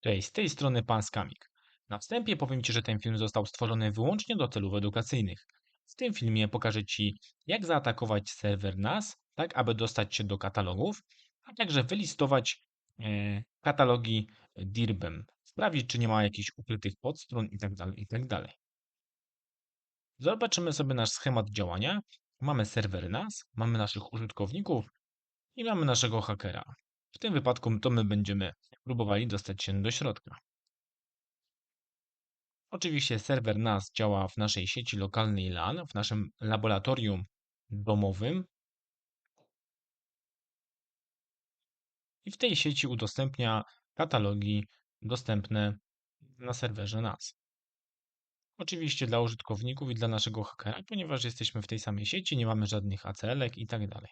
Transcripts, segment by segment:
Cześć, z tej strony pan Skamik. Na wstępie powiem Ci, że ten film został stworzony wyłącznie do celów edukacyjnych. W tym filmie pokażę Ci, jak zaatakować serwer NAS, tak aby dostać się do katalogów, a także wylistować e, katalogi DIRBem, sprawdzić, czy nie ma jakichś ukrytych podstron itd. itd. Zobaczymy sobie nasz schemat działania. Mamy serwer NAS, mamy naszych użytkowników i mamy naszego hakera. W tym wypadku to my będziemy próbowali dostać się do środka. Oczywiście serwer NAS działa w naszej sieci lokalnej LAN, w naszym laboratorium domowym. I w tej sieci udostępnia katalogi dostępne na serwerze NAS. Oczywiście dla użytkowników i dla naszego hakera, ponieważ jesteśmy w tej samej sieci, nie mamy żadnych ACL-ek i tak dalej.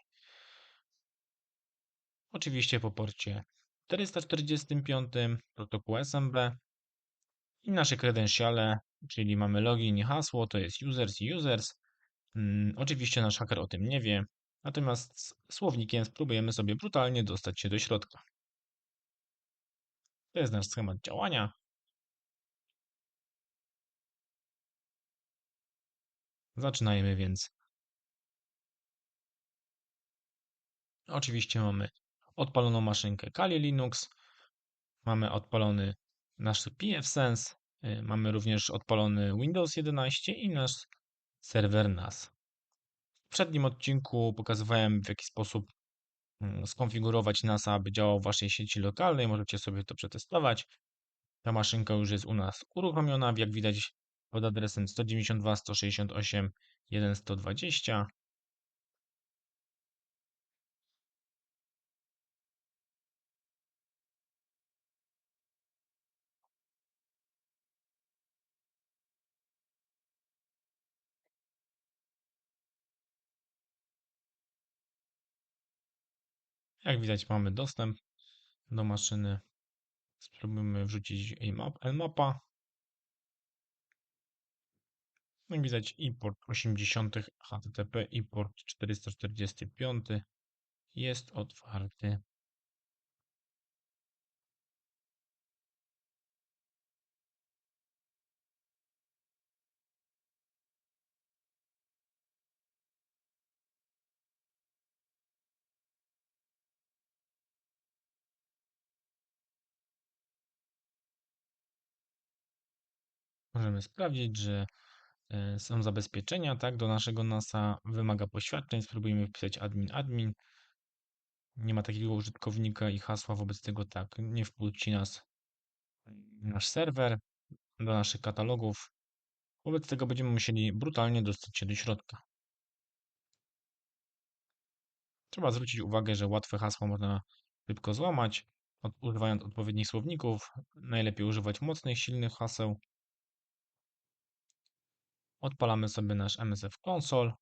Oczywiście po porcie 445 protokół SMB i nasze kredensiale, czyli mamy login i hasło, to jest users i users. Hmm, oczywiście nasz haker o tym nie wie, natomiast słownikiem spróbujemy sobie brutalnie dostać się do środka. To jest nasz schemat działania. Zaczynajmy więc. Oczywiście mamy odpaloną maszynkę Kali Linux, mamy odpalony nasz pfSense, y, mamy również odpalony Windows 11 i nasz serwer NAS. W poprzednim odcinku pokazywałem w jaki sposób mm, skonfigurować NAS, aby działał w waszej sieci lokalnej. Możecie sobie to przetestować. Ta maszynka już jest u nas uruchomiona, jak widać pod adresem 192.168.1.120. Jak widać mamy dostęp do maszyny. Spróbujmy wrzucić Nmapa. Jak widać i port 80 HTTP i port 445 jest otwarty. Możemy sprawdzić, że e, są zabezpieczenia, tak, do naszego NASA wymaga poświadczeń. Spróbujmy wpisać admin admin. Nie ma takiego użytkownika i hasła, wobec tego tak, nie wpuści nas nasz serwer do naszych katalogów. Wobec tego będziemy musieli brutalnie dostać się do środka. Trzeba zwrócić uwagę, że łatwe hasło można szybko złamać, od, używając odpowiednich słowników. Najlepiej używać mocnych, silnych haseł. Odpalamy sobie nasz MSF Console.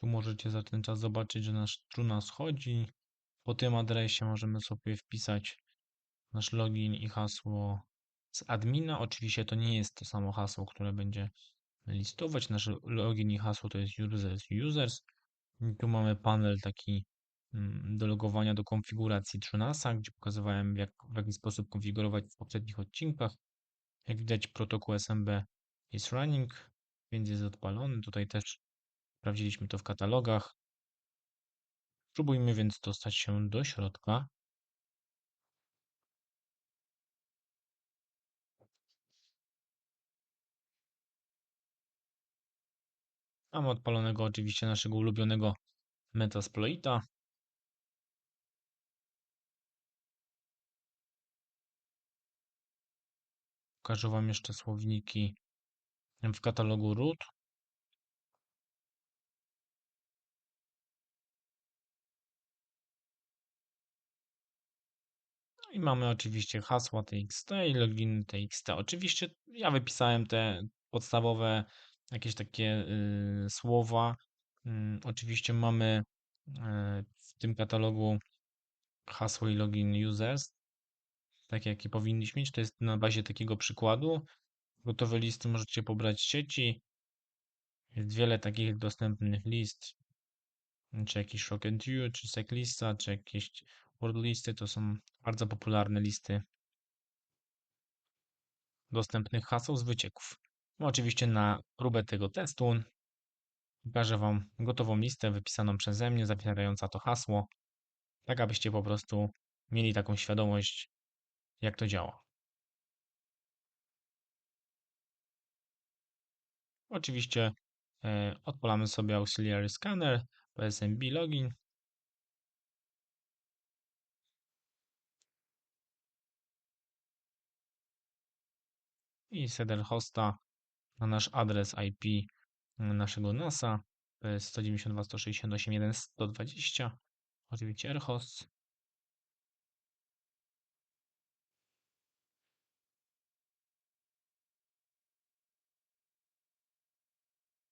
Tu możecie za ten czas zobaczyć, że nasz truna schodzi. Po tym adresie możemy sobie wpisać nasz login i hasło z admina. Oczywiście to nie jest to samo hasło, które będzie listować. Nasz login i hasło to jest users users. I tu mamy panel taki mm, do logowania do konfiguracji Tronasa, gdzie pokazywałem jak, w jaki sposób konfigurować w poprzednich odcinkach. Jak widać protokół SMB jest running, więc jest odpalony. Tutaj też sprawdziliśmy to w katalogach. Spróbujmy więc dostać się do środka. Mamy odpalonego oczywiście naszego ulubionego Metasploita. Pokażę Wam jeszcze słowniki w katalogu root. No I mamy oczywiście hasła TXT i login TXT. Oczywiście ja wypisałem te podstawowe jakieś takie y, słowa. Y, oczywiście mamy y, w tym katalogu hasło i login users. tak jakie powinniśmy mieć. To jest na bazie takiego przykładu. Gotowe listy możecie pobrać z sieci. Jest wiele takich dostępnych list, czy jakiś Shock and czy Setlista, czy jakieś word listy. To są bardzo popularne listy dostępnych haseł z wycieków. No oczywiście na próbę tego testu pokażę Wam gotową listę wypisaną przeze mnie, zawierająca to hasło, tak abyście po prostu mieli taką świadomość, jak to działa. Oczywiście e, odpalamy sobie Auxiliary Scanner, PSMB Login. I seeder hosta na nasz adres IP naszego NASa to jest 192.168.1.120 oczywiście airhost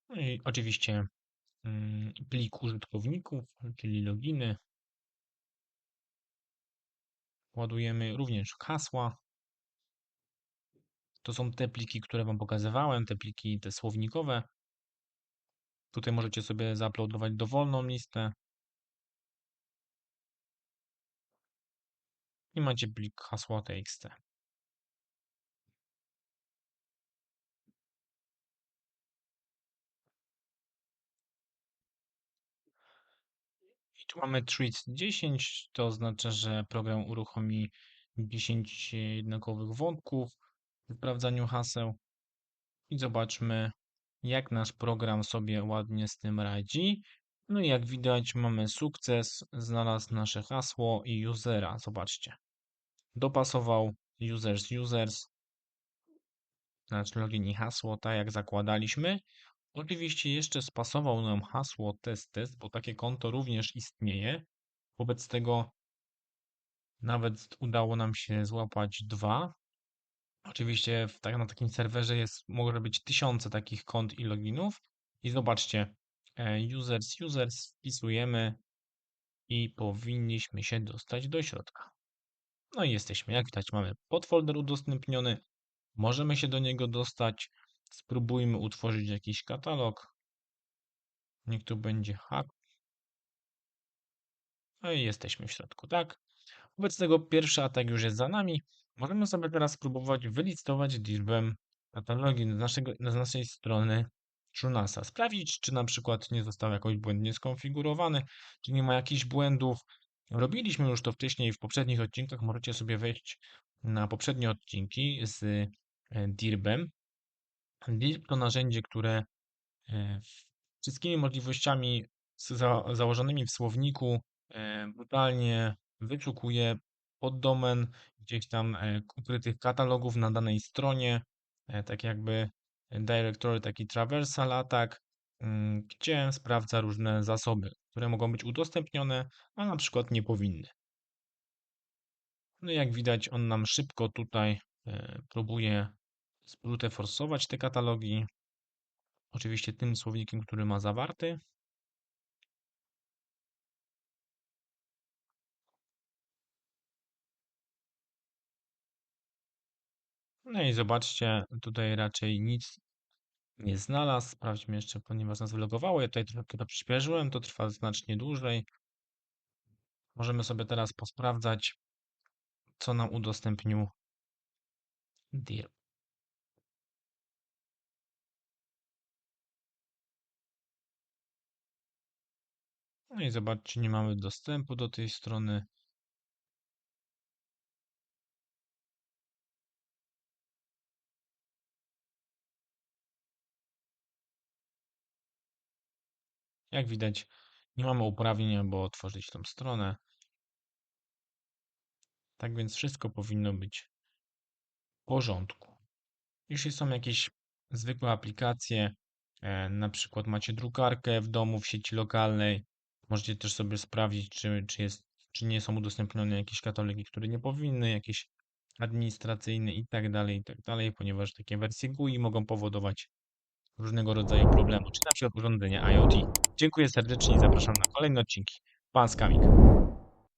no i oczywiście mm, plik użytkowników, czyli loginy. Ładujemy również hasła to są te pliki, które Wam pokazywałem, te pliki te słownikowe Tutaj możecie sobie zauploadować dowolną listę. I macie plik hasła txt. I tu mamy treat 10, to oznacza, że program uruchomi 10 jednakowych wątków sprawdzaniu haseł. I zobaczmy, jak nasz program sobie ładnie z tym radzi. No i jak widać mamy sukces, znalazł nasze hasło i usera, zobaczcie. Dopasował users users, znaczy login i hasło, tak jak zakładaliśmy. Oczywiście jeszcze spasował nam hasło test test, bo takie konto również istnieje. Wobec tego nawet udało nam się złapać dwa, Oczywiście w, tak, na takim serwerze jest, może być tysiące takich kont i loginów. I zobaczcie, e, users, users wpisujemy i powinniśmy się dostać do środka. No i jesteśmy. Jak widać, mamy podfolder udostępniony. Możemy się do niego dostać. Spróbujmy utworzyć jakiś katalog. Niech tu będzie hack. No i jesteśmy w środku, tak? Wobec tego pierwszy atak już jest za nami. Możemy sobie teraz spróbować wylistować liczbę katalogi z, naszego, z naszej strony TrueNASa. Sprawdzić, czy na przykład nie został jakoś błędnie skonfigurowany, czy nie ma jakichś błędów. Robiliśmy już to wcześniej w poprzednich odcinkach. Możecie sobie wejść na poprzednie odcinki z e, DIRBem. DIRB to narzędzie, które e, wszystkimi możliwościami za, założonymi w słowniku e, brutalnie wyczukuje poddomen gdzieś tam e, ukrytych katalogów na danej stronie, e, tak jakby directory, taki traversal attack, mm, gdzie sprawdza różne zasoby, które mogą być udostępnione, a na przykład nie powinny. No jak widać, on nam szybko tutaj e, próbuje brute forsować te katalogi. Oczywiście tym słownikiem, który ma zawarty. No i zobaczcie, tutaj raczej nic nie znalazł. Sprawdźmy jeszcze, ponieważ nas wylogowało. Ja tutaj trochę przyspieszyłem, to trwa znacznie dłużej. Możemy sobie teraz posprawdzać, co nam udostępnił DIR. No i zobaczcie, nie mamy dostępu do tej strony. Jak widać, nie mamy uprawnień, aby otworzyć tą stronę. Tak więc wszystko powinno być w porządku. Jeśli są jakieś zwykłe aplikacje, e, na przykład macie drukarkę w domu w sieci lokalnej, możecie też sobie sprawdzić, czy, czy, jest, czy nie są udostępnione jakieś katalogi, które nie powinny, jakieś administracyjne i tak dalej, i tak dalej, ponieważ takie wersje GUI mogą powodować różnego rodzaju problemu, czy na przykład urządzenia IoT. Dziękuję serdecznie i zapraszam na kolejne odcinki. Pan Skamik.